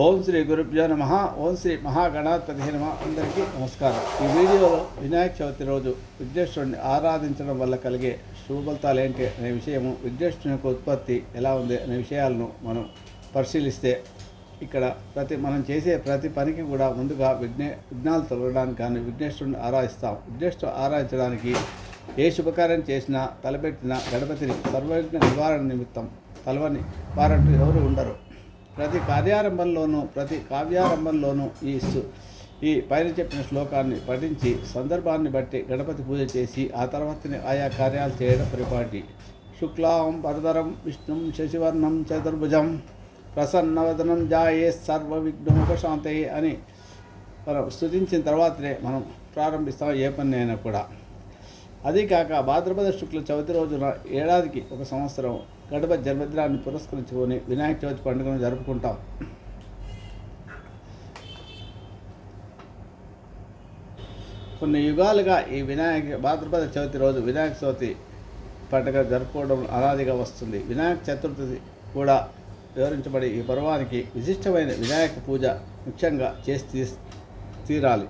ఓం శ్రీ గురుభ్యో నమ. ఓం శ్రీ మహాగణాధిపతి నమ. అందరికీ నమస్కారం. ఈ వీడియోలో వినాయక చవితి రోజు విఘ్నేశ్వరుని ఆరాధించడం వల్ల కలిగే శుభఫలితాలు ఏంటి అనే విషయము విఘ్నేశ్వరుని యొక్క ఉత్పత్తి ఎలా ఉంది అనే విషయాలను మనం పరిశీలిస్తే ఇక్కడ ప్రతి మనం చేసే ప్రతి పనికి కూడా ముందుగా విఘ్నే విఘ్నాలు తొలగడానికి కానీ విఘ్నేశ్వరుని ఆరాధిస్తాం. విఘ్నేశ్వరుడు ఆరాధించడానికి ఏ శుభకార్యం చేసినా తలపెట్టిన గణపతిని సర్వవిఘ్న నివారణ నిమిత్తం తలవని వారంటూ ఎవరు ఉండరు. ప్రతి కార్యారంభంలోనూ ప్రతి కావ్యారంభంలోనూ ఈ ఈ పైన చెప్పిన శ్లోకాన్ని పఠించి సందర్భాన్ని బట్టి గణపతి పూజ చేసి ఆ తర్వాతనే ఆయా కార్యాలు చేయడం పరిపాటి. శుక్లాం వరదరం విష్ణుం శశివర్ణం చతుర్భుజం ప్రసన్నవదనం జాయే సర్వ విఘ్నోపశాంతే అని మనం స్థుతించిన తర్వాతనే మనం ప్రారంభిస్తాం ఏ పని అయినా కూడా. అదీ కాక భాద్రపద శుక్ల చవితి రోజున ఏడాదికి ఒక సంవత్సరం గడప జన్మదినాన్ని పురస్కరించుకొని వినాయక చవితి పండుగను జరుపుకుంటాం. కొన్ని యుగాలుగా ఈ వినాయక భాద్రపద చవితి రోజు వినాయక చవితి పండుగ జరుపుకోవడం అనాదిగా వస్తుంది. వినాయక చతుర్థి కూడా వివరించబడి ఈ పర్వానికి విశిష్టమైన వినాయక పూజ ముఖ్యంగా చేసి తీ- తీరాలి.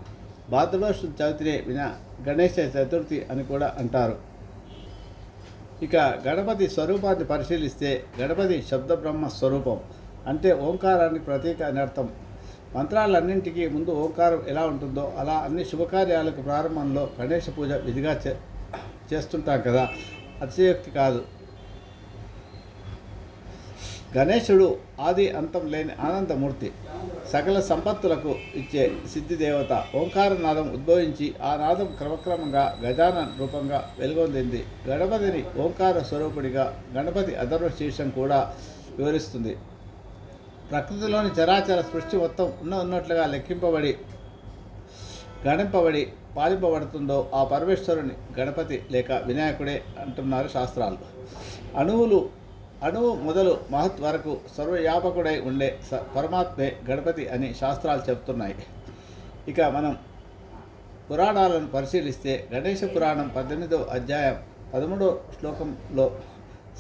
భాద్రపద చవితినే వినా గణేష చతుర్థి అని కూడా అంటారు. ఇక గణపతి స్వరూపాన్ని పరిశీలిస్తే గణపతి శబ్ద బ్రహ్మ స్వరూపం అంటే ఓంకారానికి ప్రతీక అని అర్థం. మంత్రాలన్నింటికీ ముందు ఓంకారం ఎలా ఉంటుందో అలా అన్ని శుభకార్యాలకు ప్రారంభంలో గణేష పూజ విధిగా చే చేస్తుంటాం కదా. అతిశయోక్తి కాదు. గణేశుడు ఆది అంతం లేని ఆనందమూర్తి సకల సంపత్తులకు ఇచ్చే సిద్ధి దేవత ఓంకార నాదం ఉద్భవించి ఆ నాదం క్రమక్రమంగా గజాన రూపంగా వెలుగొందింది. గణపతిని ఓంకార స్వరూపుడిగా గణపతి అధర్వ శీర్షం కూడా వివరిస్తుంది. ప్రకృతిలోని చరాచర సృష్టి మొత్తం ఉన్న ఉన్నట్లుగా లెక్కింపబడి గణింపబడి పాలింపబడుతుందో ఆ పరమేశ్వరుని గణపతి లేక వినాయకుడే అంటున్నారు శాస్త్రాలు. అణువులు అణువు మొదలు మహత్ వరకు సర్వవ్యాపకుడై ఉండే స పరమాత్మే గణపతి అని శాస్త్రాలు చెప్తున్నాయి ఇక మనం పురాణాలను పరిశీలిస్తే గణేష పురాణం పద్దెనిమిదవ అధ్యాయం పదమూడవ శ్లోకంలో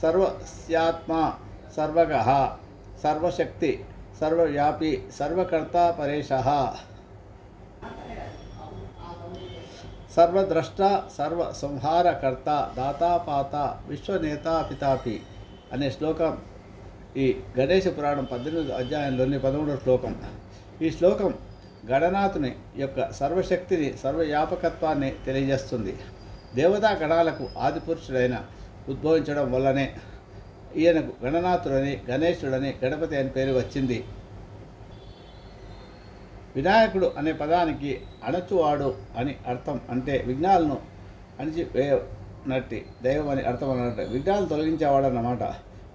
సర్వస్యాత్మ సర్వగ సర్వశక్తి సర్వవ్యాపి సర్వకర్త పరేశ సర్వద్రష్ట సర్వ సంహారకర్త దాతాపాత విశ్వనేత పితాపి అనే శ్లోకం ఈ గణేష పురాణం పద్దెనిమిది అధ్యాయంలోని పదమూడవ శ్లోకం. ఈ శ్లోకం గణనాథుని యొక్క సర్వశక్తిని సర్వవ్యాపకత్వాన్ని తెలియజేస్తుంది. దేవతా గణాలకు ఆదిపురుషుడైన ఉద్భవించడం వల్లనే ఈయనకు గణనాథుడని గణేశుడని గణపతి అని పేరు వచ్చింది. వినాయకుడు అనే పదానికి అణచువాడు అని అర్థం అంటే విఘ్నాలను అణిచి నట్టి దైవం అని అర్థం అన్నట్టు విఘ్నాలు తొలగించేవాడు అన్నమాట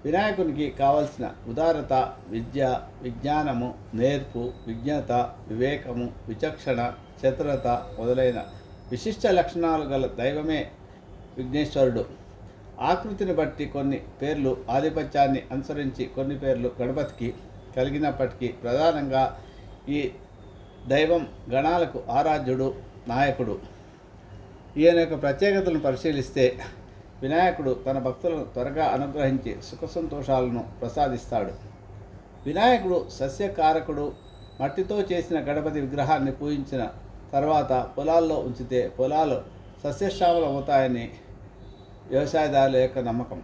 వినాయకునికి కావలసిన ఉదారత విద్య విజ్ఞానము నేర్పు విజ్ఞత వివేకము విచక్షణ చతురత మొదలైన విశిష్ట లక్షణాలు గల దైవమే విఘ్నేశ్వరుడు. ఆకృతిని బట్టి కొన్ని పేర్లు ఆధిపత్యాన్ని అనుసరించి కొన్ని పేర్లు గణపతికి కలిగినప్పటికీ ప్రధానంగా ఈ దైవం గణాలకు ఆరాధ్యుడు నాయకుడు. ఈయన యొక్క ప్రత్యేకతలను పరిశీలిస్తే వినాయకుడు తన భక్తులను త్వరగా అనుగ్రహించి సుఖ సంతోషాలను ప్రసాదిస్తాడు. వినాయకుడు సస్యకారకుడు మట్టితో చేసిన గణపతి విగ్రహాన్ని పూజించిన తర్వాత పొలాల్లో ఉంచితే పొలాలు సస్యశ్యామలమవుతాయని వ్యవసాయదారుల యొక్క నమ్మకం.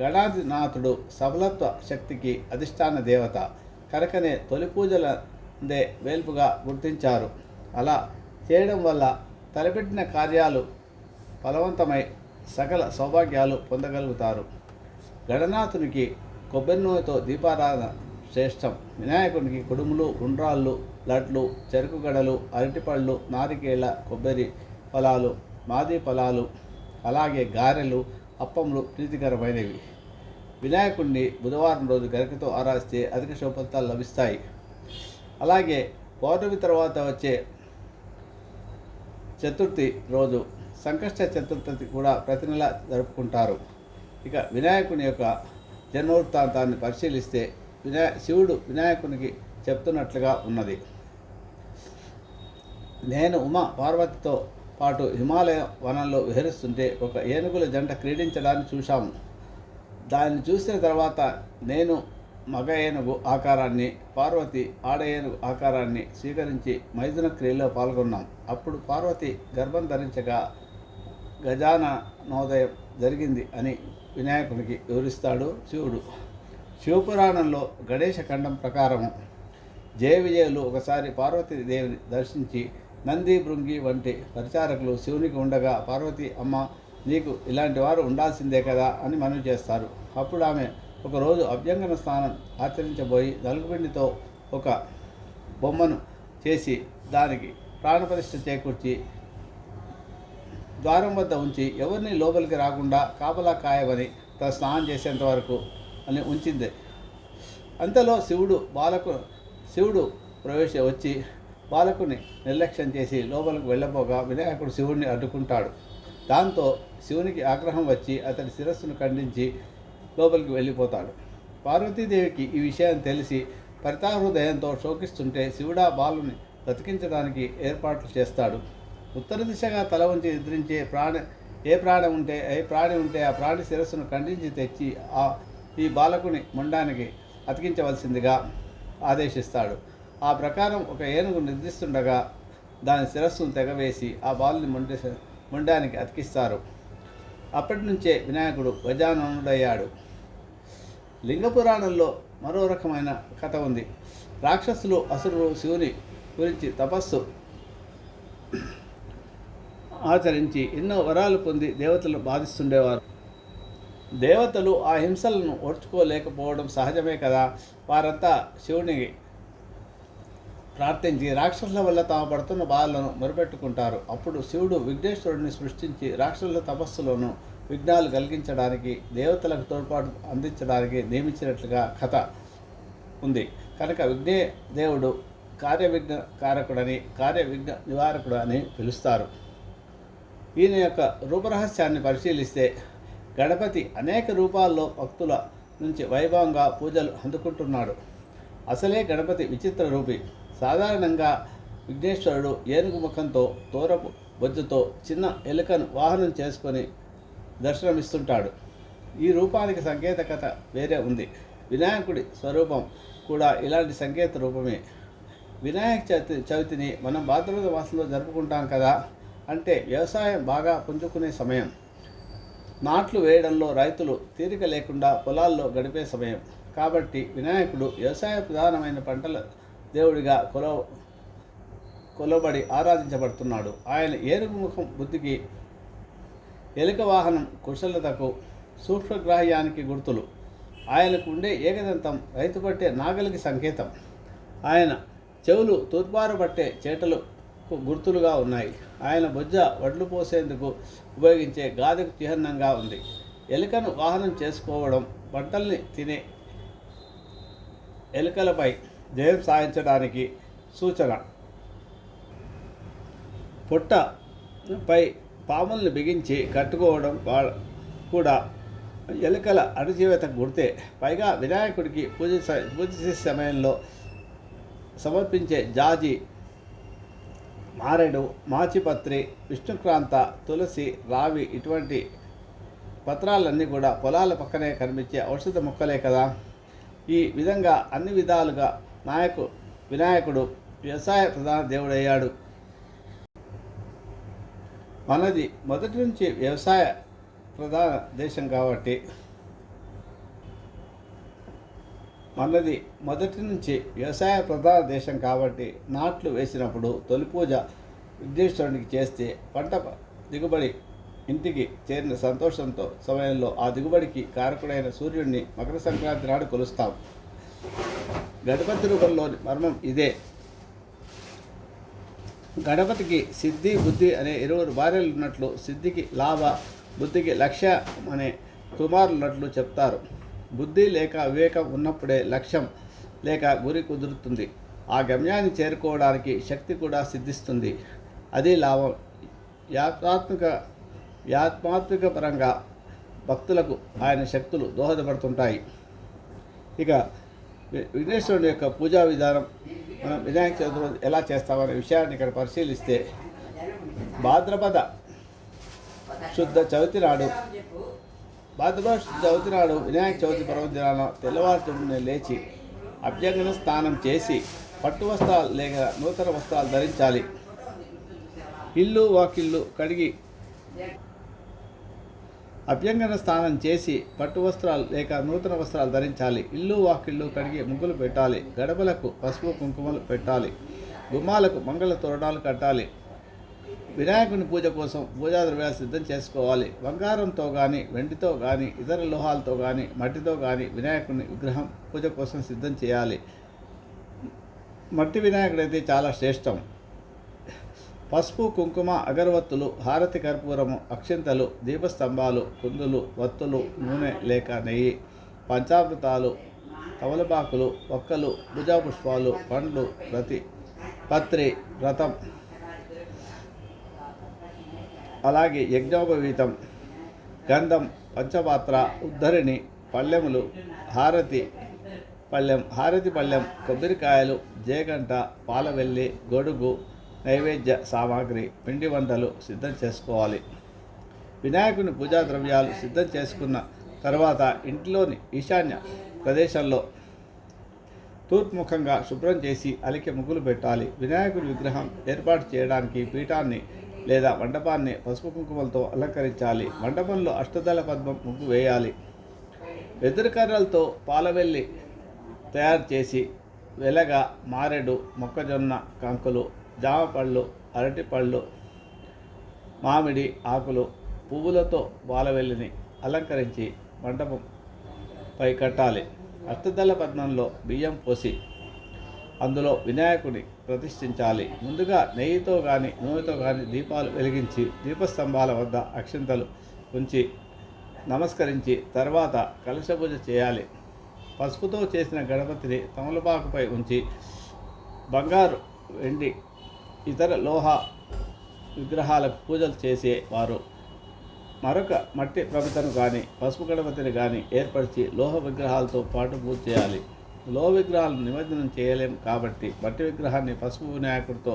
గణాధినాథుడు సబలత్వ శక్తికి అధిష్టాన దేవత కనుకనే తొలి పూజలందే వేల్పుగా గుర్తించారు. అలా చేయడం వల్ల తలపెట్టిన కార్యాలు ఫలవంతమై సకల సౌభాగ్యాలు పొందగలుగుతారు. గణనాథునికి కొబ్బరి నూనెతో దీపారాధన శ్రేష్టం. వినాయకునికి కుడుములు ఉండ్రాళ్ళు లడ్లు చెరుకు గడలు అరటిపళ్ళు నారికేళ కొబ్బరి ఫలాలు మాది ఫలాలు అలాగే గారెలు అప్పములు ప్రీతికరమైనవి. వినాయకుడిని బుధవారం రోజు గరికతో ఆరాధిస్తే అధిక శుభఫలితాలు లభిస్తాయి. అలాగే పౌర్ణమి తర్వాత వచ్చే చతుర్థి రోజు సంకష్ట చతుర్థి కూడా ప్రతి నెల జరుపుకుంటారు. ఇక వినాయకుని యొక్క జన్మవృత్తాంతాన్ని పరిశీలిస్తే వినాయ శివుడు వినాయకునికి చెప్తున్నట్లుగా ఉన్నది. నేను ఉమా పార్వతితో పాటు హిమాలయ వనంలో విహరిస్తుంటే ఒక ఏనుగుల జంట క్రీడించడాన్ని చూశాము. దాన్ని చూసిన తర్వాత నేను మగ ఏనుగు ఆకారాన్ని పార్వతి ఆడ ఏనుగు ఆకారాన్ని స్వీకరించి మైథున క్రియలో పాల్గొన్నాం. అప్పుడు పార్వతి గర్భం ధరించగా గజాననోదయం జరిగింది అని వినాయకునికి వివరిస్తాడు శివుడు. శివపురాణంలో గణేష ఖండం ప్రకారము జయ విజయులు ఒకసారి పార్వతీదేవిని దర్శించి నంది భృంగి వంటి పరిచారకులు శివునికి ఉండగా పార్వతి అమ్మ నీకు ఇలాంటి వారు ఉండాల్సిందే కదా అని మనవి చేస్తారు. అప్పుడు ఆమె ఒకరోజు అభ్యంగన స్నానం ఆచరించబోయి నలుగుపిండితో ఒక బొమ్మను చేసి దానికి ప్రాణప్రతిష్ఠ చేకూర్చి ద్వారం వద్ద ఉంచి ఎవరిని లోపలికి రాకుండా కాపలా కాయమని తన స్నానం చేసేంత వరకు అని ఉంచింది. అంతలో శివుడు బాలకు శివుడు ప్రవేశ వచ్చి బాలకుని నిర్లక్ష్యం చేసి లోపలికి వెళ్ళబోగా వినాయకుడు శివుడిని అడ్డుకుంటాడు. దాంతో శివునికి ఆగ్రహం వచ్చి అతని శిరస్సును ఖండించి లోపలికి వెళ్ళిపోతాడు. పార్వతీదేవికి ఈ విషయం తెలిసి పరితాహృదయంతో శోకిస్తుంటే శివుడా బాలుని బ్రతికించడానికి ఏర్పాట్లు చేస్తాడు. ఉత్తర దిశగా తల ఉంచి నిద్రించే ప్రాణ ఏ ప్రాణం ఉంటే ఏ ప్రాణి ఉంటే ఆ ప్రాణి శిరస్సును ఖండించి తెచ్చి ఆ ఈ బాలకుని ముండానికి అతికించవలసిందిగా ఆదేశిస్తాడు. ఆ ప్రకారం ఒక ఏనుగు నిర్దిస్తుండగా దాని శిరస్సును తెగవేసి ఆ బాలుని మొండి మొండానికి అతికిస్తారు. అప్పటి నుంచే వినాయకుడు గజాననుడయ్యాడు. లింగ పురాణంలో మరో రకమైన కథ ఉంది. రాక్షసులు అసురులు శివుని గురించి తపస్సు ఆచరించి ఎన్నో వరాలు పొంది దేవతలు బాధిస్తుండేవారు. దేవతలు ఆ హింసలను ఓర్చుకోలేకపోవడం సహజమే కదా? వారంతా శివుని ప్రార్థించి రాక్షసుల వల్ల తాము పడుతున్న బాధలను మొరపెట్టుకుంటారు. అప్పుడు శివుడు విఘ్నేశ్వరుడిని సృష్టించి రాక్షసుల తపస్సులోను విఘ్నాలు కలిగించడానికి దేవతలకు తోడ్పాటు అందించడానికి నియమించినట్లుగా కథ ఉంది. కనుక విఘ్నే దేవుడు కార్యవిఘ్న కారకుడని కార్యవిఘ్న నివారకుడు అని పిలుస్తారు. ఈయన యొక్క రూపరహస్యాన్ని పరిశీలిస్తే గణపతి అనేక రూపాల్లో భక్తుల నుంచి వైభవంగా పూజలు అందుకుంటున్నాడు. అసలే గణపతి విచిత్ర రూపి. సాధారణంగా విఘ్నేశ్వరుడు ఏనుగు ముఖంతో తోరపు బొజ్జుతో చిన్న ఎలుకను వాహనం చేసుకొని దర్శనమిస్తుంటాడు. ఈ రూపానికి సంకేతకత వేరే ఉంది. వినాయకుడి స్వరూపం కూడా ఇలాంటి సంకేత రూపమే. వినాయక చవితి చవితిని మనం భాద్రపద మాసంలో జరుపుకుంటాం కదా అంటే వ్యవసాయం బాగా పుంజుకునే సమయం. నాట్లు వేయడంలో రైతులు తీరిక లేకుండా పొలాల్లో గడిపే సమయం. కాబట్టి వినాయకుడు వ్యవసాయ ప్రధానమైన పంటల దేవుడిగా కొల కొలబడి ఆరాధించబడుతున్నాడు. ఆయన ఏనుగు ముఖం బుద్ధికి ఎలుక వాహనం కుశలతకు సూక్ష్మగ్రాహ్యానికి గుర్తులు. ఆయనకు ఉండే ఏకదంతం రైతు పట్టే నాగలికి సంకేతం. ఆయన చెవులు తూర్పారు పట్టే చేటలకు గుర్తులుగా ఉన్నాయి. ఆయన బొజ్జ వడ్లు పోసేందుకు ఉపయోగించే గాదకు చిహ్నంగా ఉంది. ఎలుకను వాహనం చేసుకోవడం పంటల్ని తినే ఎలుకలపై జయం సాధించడానికి సూచన. పొట్టపై పాములను బిగించి కట్టుకోవడం వా- కూడా ఎలుకల అణుజీవితకు గుర్తే. పైగా వినాయకుడికి పూజ పూజ చేసే సమయంలో సమర్పించే జాజి మారెడు మాచిపత్రి విష్ణుక్రాంత తులసి రావి ఇటువంటి పత్రాలన్నీ కూడా పొలాల పక్కనే కనిపించే ఔషధ మొక్కలే కదా. ఈ విధంగా అన్ని విధాలుగా నాయకు వినాయకుడు వ్యవసాయ ప్రధాన దేవుడయ్యాడు. మనది మొదటి నుంచి వ్యవసాయ ప్రధాన దేశం కాబట్టి మనది మొదటి నుంచి వ్యవసాయ ప్రధాన దేశం కాబట్టి నాట్లు వేసినప్పుడు తొలి పూజ విఘ్నేశ్వరునికి చేస్తే పంట దిగుబడి ఇంటికి చేరిన సంతోషంతో సమయంలో ఆ దిగుబడికి కారకుడైన సూర్యుడిని మకర సంక్రాంతి నాడు కొలుస్తాం. గణపతి రూపంలోని మర్మం ఇదే. గణపతికి సిద్ధి బుద్ధి అనే ఇరువురు భార్యలు ఉన్నట్లు సిద్ధికి లాభ బుద్ధికి లక్ష్య అనే కుమారులున్నట్లు చెప్తారు. బుద్ధి లేక వివేకం ఉన్నప్పుడే లక్ష్యం లేక గురి కుదురుతుంది. ఆ గమ్యాన్ని చేరుకోవడానికి శక్తి కూడా సిద్ధిస్తుంది. అది లాభం. యాత్మాత్మిక యాత్మాత్మిక పరంగా భక్తులకు ఆయన శక్తులు దోహదపడుతుంటాయి. ఇక విఘ్నేశ్వరుని యొక్క పూజా విధానం మనం వినాయక చతుర్థి ఎలా చేస్తామనే విషయాన్ని ఇక్కడ పరిశీలిస్తే భాద్రపద శుద్ధ చవితి నాడు భాద్రపద చవితి నాడు వినాయక చవితి పర్వదినాన తెల్లవారుజామున లేచి అభ్యంగన స్నానం చేసి పట్టు వస్త్రాలు లేక నూతన వస్త్రాలు ధరించాలి. ఇల్లు వాకిళ్ళు కడిగి అభ్యంగన స్నానం చేసి పట్టు వస్త్రాలు లేక నూతన వస్త్రాలు ధరించాలి. ఇల్లు వాకిళ్ళు కడిగి ముగ్గులు పెట్టాలి. గడపలకు పసుపు కుంకుమలు పెట్టాలి. గుమ్మాలకు మంగళ తోరణాలు కట్టాలి. వినాయకుని పూజ కోసం పూజా ద్రవ్యాలు సిద్ధం చేసుకోవాలి. బంగారంతో కానీ వెండితో కానీ ఇతర లోహాలతో కానీ మట్టితో కానీ వినాయకుని విగ్రహం పూజ కోసం సిద్ధం చేయాలి. మట్టి వినాయకుడైతే చాలా శ్రేష్టం. పసుపు కుంకుమ అగరవత్తులు హారతి కర్పూరము అక్షింతలు దీపస్తంభాలు కుందులు వత్తులు నూనె లేక నెయ్యి పంచామృతాలు తమలపాకులు ఒక్కలు భుజాపుష్పాలు పండ్లు ప్రతి పత్రి వ్రతం అలాగే యజ్ఞోపవీతం గంధం పంచపాత్ర ఉద్ధరిణి పళ్ళెములు హారతి పళ్ళెం హారతి పళ్ళెం కొబ్బరికాయలు జేగంట పాలవెల్లి గొడుగు నైవేద్య సామాగ్రి పిండి వంటలు సిద్ధం చేసుకోవాలి. వినాయకుని పూజా ద్రవ్యాలు సిద్ధం చేసుకున్న తర్వాత ఇంట్లోని ఈశాన్య ప్రదేశంలో తూర్పుముఖంగా శుభ్రం చేసి అలికి ముగ్గులు పెట్టాలి. వినాయకుడి విగ్రహం ఏర్పాటు చేయడానికి పీఠాన్ని లేదా మండపాన్ని పసుపు కుంకుమలతో అలంకరించాలి. మండపంలో అష్టదళ పద్మం ముగ్గు వేయాలి. వెదురు కర్రలతో పాలవెల్లి తయారు చేసి వెలగ మారెడు మొక్కజొన్న కంకులు జామ పళ్ళు అరటిపళ్ళు మామిడి ఆకులు పువ్వులతో బాలవెల్లిని అలంకరించి మండపం పై కట్టాలి. అష్టదళ పద్మంలో బియ్యం పోసి అందులో వినాయకుని ప్రతిష్ఠించాలి. ముందుగా నెయ్యితో కానీ నూనెతో కానీ దీపాలు వెలిగించి దీపస్తంభాల వద్ద అక్షింతలు ఉంచి నమస్కరించి తర్వాత కలశ పూజ చేయాలి. పసుపుతో చేసిన గణపతిని తమలపాకుపై ఉంచి బంగారు వెండి ఇతర లోహ విగ్రహాలకు పూజలు చేసేవారు మరొక మట్టి ప్రమితను కానీ పసుపు గణపతిని కానీ ఏర్పరిచి లోహ విగ్రహాలతో పాటు పూజ చేయాలి. లోహ విగ్రహాలను నిమజ్జనం చేయలేం కాబట్టి మట్టి విగ్రహాన్ని పసుపు వినాయకుడితో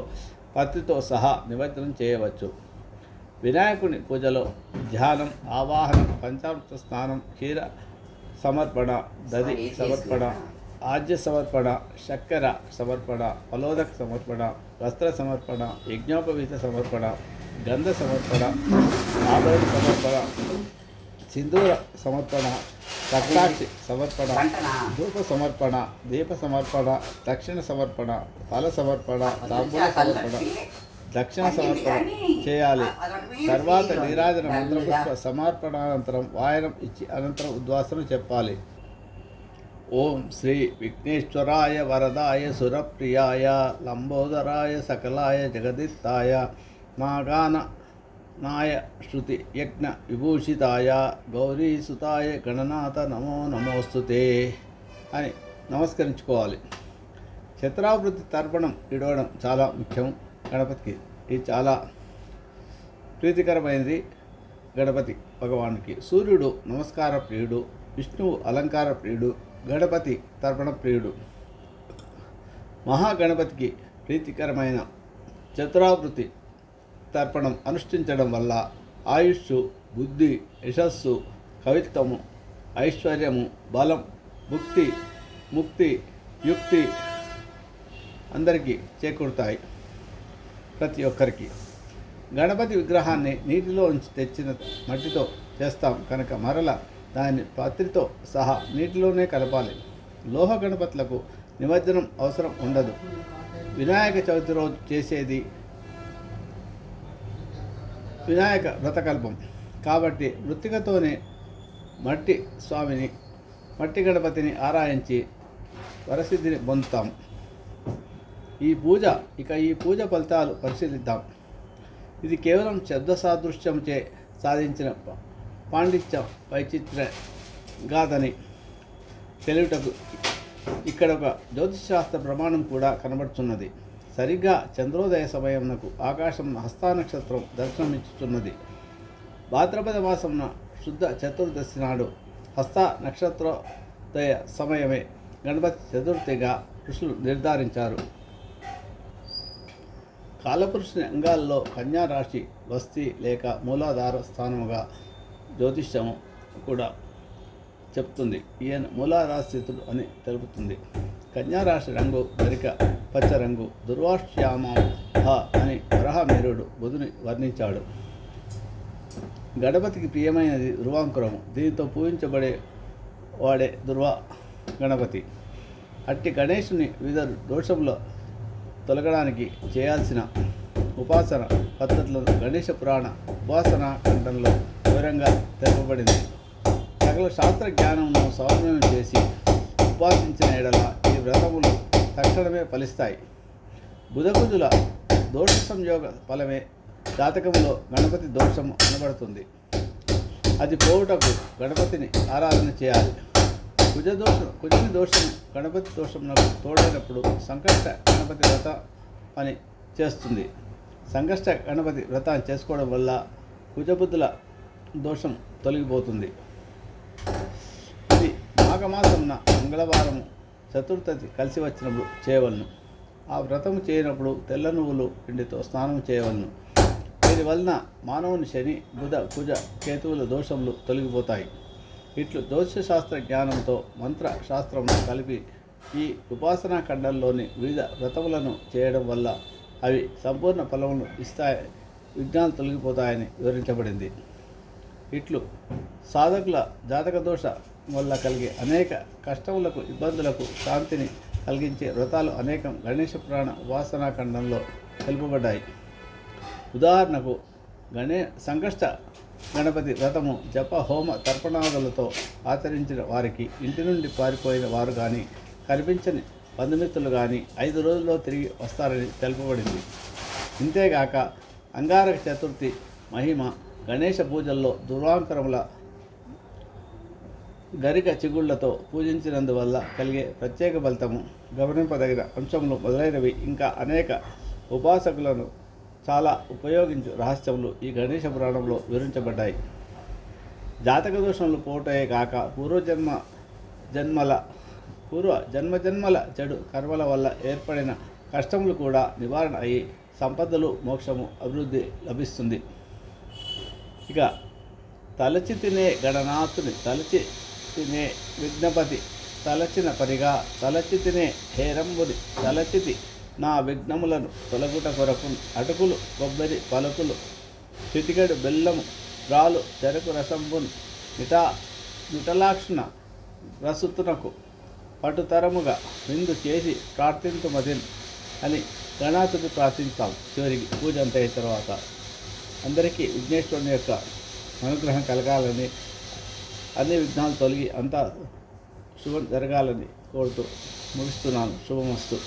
పత్తితో సహా నిమజ్జనం చేయవచ్చు. వినాయకుని పూజలో ధ్యానం ఆవాహనం పంచామృత స్నానం క్షీర సమర్పణ దది సమర్పణ ఆజ్య సమర్పణ చక్కెర సమర్పణ ఫలోదక సమర్పణ వస్త్ర సమర్పణ యజ్ఞోపవీత సమర్పణ గంధ సమర్పణ ఆభరణ సమర్పణ సింధూర సమర్పణ రక్తాక్షి సమర్పణ ధూప సమర్పణ దీప సమర్పణ దక్షిణ సమర్పణ ఫల సమర్పణ తాంబూల సమర్పణ దక్షిణ సమర్పణ చేయాలి. తర్వాత నీరాజన మంత్రపుష్ప సమర్పణానంతరం వాయనం ఇచ్చి అనంతరం ఉద్వాసన చెప్పాలి. ఓం శ్రీ విఘ్నేశ్వరాయ వరదాయ సురప్రియాయ లంబోదరాయ సకలాయ జగదిత్తాయ మాగాన నాయ శృతి యజ్ఞ విభూషితాయ గౌరీసుతాయ గణనాథ నమో నమోస్తుతే అని నమస్కరించుకోవాలి. చిత్రావృత్తి తర్పణం ఇడవడం చాలా ముఖ్యం. గణపతికి ఇది చాలా ప్రీతికరమైనది. గణపతి భగవానికి సూర్యుడు నమస్కార ప్రియుడు విష్ణువు అలంకార ప్రియుడు గణపతి తర్పణ ప్రియుడు. మహాగణపతికి ప్రీతికరమైన చతురావృతి తర్పణం అనుష్ఠించడం వల్ల ఆయుష్ బుద్ధి యశస్సు కవిత్వము ఐశ్వర్యము బలం ముక్తి ముక్తి యుక్తి అందరికీ చేకూరుతాయి ప్రతి ఒక్కరికి. గణపతి విగ్రహాన్ని నీటిలో ఉంచి తెచ్చిన మట్టితో చేస్తాం. కనుక మరల దాన్ని పత్రితో సహా నీటిలోనే కలపాలి. లోహ గణపతులకు నిమజ్జనం అవసరం ఉండదు. వినాయక చవితి రోజు చేసేది వినాయక వ్రతకల్పం. కాబట్టి మృతికతోనే మట్టి స్వామిని మట్టి గణపతిని ఆరాయించి వరసిద్ధిని పొందుతాం. ఈ పూజ ఇక ఈ పూజ ఫలితాలు పరిశీలిద్దాం. ఇది కేవలం శబ్ద సాదృశ్యంచే సాధించిన పాండిత్య వైచిత్ర గాథని తెలియటకు ఇక్కడ ఒక జ్యోతిషాస్త్ర ప్రమాణం కూడా కనబడుతున్నది. సరిగ్గా చంద్రోదయ సమయంనకు ఆకాశం హస్తా నక్షత్రం దర్శనమిచ్చుతున్నది. భాద్రపద మాసంన శుద్ధ చతుర్దశి నాడు హస్త నక్షత్రోదయ సమయమే గణపతి చతుర్థిగా ఋషులు నిర్ధారించారు. కాలపురుషుని అంగాల్లో కన్యా రాశి వస్తి లేక మూలాధార స్థానముగా జ్యోతిష్యము కూడా చెప్తుంది. ఈయన మూలారాశితుడు అని తెలుపుతుంది. కన్యారాశి రంగు గరిక పచ్చ రంగు హ అని వరహమీరుడు బుధుని వర్ణించాడు. గణపతికి ప్రియమైనది ధ్రువాంకురము దీనితో పూజించబడే వాడే దుర్వా గణపతి. అట్టి గణేశుని వివిధ దోషంలో తొలగడానికి చేయాల్సిన ఉపాసన పద్ధతులను గణేష పురాణ ఉపాసన ఖండంలో వివరంగా తెలపబడింది. సకల శాస్త్ర జ్ఞానమును సమన్వయం చేసి ఉపాసించిన ఎడల ఈ వ్రతములు తక్షణమే ఫలిస్తాయి. బుధబుధుల దోష సంయోగ ఫలమే జాతకంలో గణపతి దోషము అనబడుతుంది. అది పోవుటకు గణపతిని ఆరాధన చేయాలి. కుజదోషం కుజుని దోషం గణపతి దోషమునకు తోడైనప్పుడు సంకష్ట గణపతి వ్రత పని చేస్తుంది. సంకష్ట గణపతి వ్రతాన్ని చేసుకోవడం వల్ల కుజబుద్ధుల దోషం తొలగిపోతుంది. ఇది మాఘమాసమున మంగళవారం చతుర్థతి కలిసి వచ్చినప్పుడు చేయవలను. ఆ వ్రతము చేయనప్పుడు తెల్ల నువ్వులు పిండితో స్నానం చేయవలను. దీని వలన మానవుని శని బుధ కుజ కేతువుల దోషములు తొలగిపోతాయి. ఇట్లు జ్యోతిషశాస్త్ర జ్ఞానంతో మంత్ర శాస్త్రమును కలిపి ఈ ఉపాసనా ఖండంలోని వివిధ వ్రతములను చేయడం వల్ల అవి సంపూర్ణ ఫలమును ఇస్తాయి. విఘ్నాలు తొలగిపోతాయని వివరించబడింది. ఇట్లు. సాధకుల జాతక దోష వల్ల కలిగే అనేక కష్టములకు ఇబ్బందులకు శాంతిని కలిగించే వ్రతాలు అనేకం గణేష పురాణ ఉపాసనా ఖండంలో తెలుపబడ్డాయి. ఉదాహరణకు గణే సంకష్ట గణపతి వ్రతము జప హోమ తర్పణాదులతో ఆచరించిన వారికి ఇంటి నుండి పారిపోయిన వారు కానీ కనిపించని బంధుమిత్రులు కానీ ఐదు రోజుల్లో తిరిగి వస్తారని తెలుపబడింది. ఇంతేగాక అంగారక చతుర్థి మహిమ గణేష పూజల్లో దుర్వాంకరముల గరిక చిగుళ్ళతో పూజించినందువల్ల కలిగే ప్రత్యేక ఫలితము గమనింపదగిన అంశములు మొదలైనవి. ఇంకా అనేక ఉపాసకులను చాలా ఉపయోగించు రహస్యములు ఈ గణేష పురాణంలో వివరించబడ్డాయి. జాతక దోషములు పోటయే కాక పూర్వజన్మ జన్మల పూర్వ జన్మజన్మల చెడు కర్మల వల్ల ఏర్పడిన కష్టములు కూడా నివారణ అయ్యి సంపదలు మోక్షము అభివృద్ధి లభిస్తుంది. ఇక తలచి తినే గణనాథుని తలచి తినే విఘ్నపతి తలచిన పనిగా తలచి తినే హేరంబుని తలచితి నా విఘ్నములను తొలగుట కొరకు అటుకులు కొబ్బరి పలుకులు చిటికెడు బెల్లము రాలు చెరకు రసంబున్ మిఠా మిఠలాక్షణ రసుతునకు పటుతరముగా విందు చేసి ప్రార్థింతుమదిన్ అని గణాతుడు ప్రార్థించాం చివరికి పూజ అంత అయిన తర్వాత అందరికీ విఘ్నేశ్వరుని యొక్క అనుగ్రహం కలగాలని అన్ని విఘ్నాలు తొలగి అంతా శుభం జరగాలని కోరుతూ ముగిస్తున్నాను. శుభమస్తు.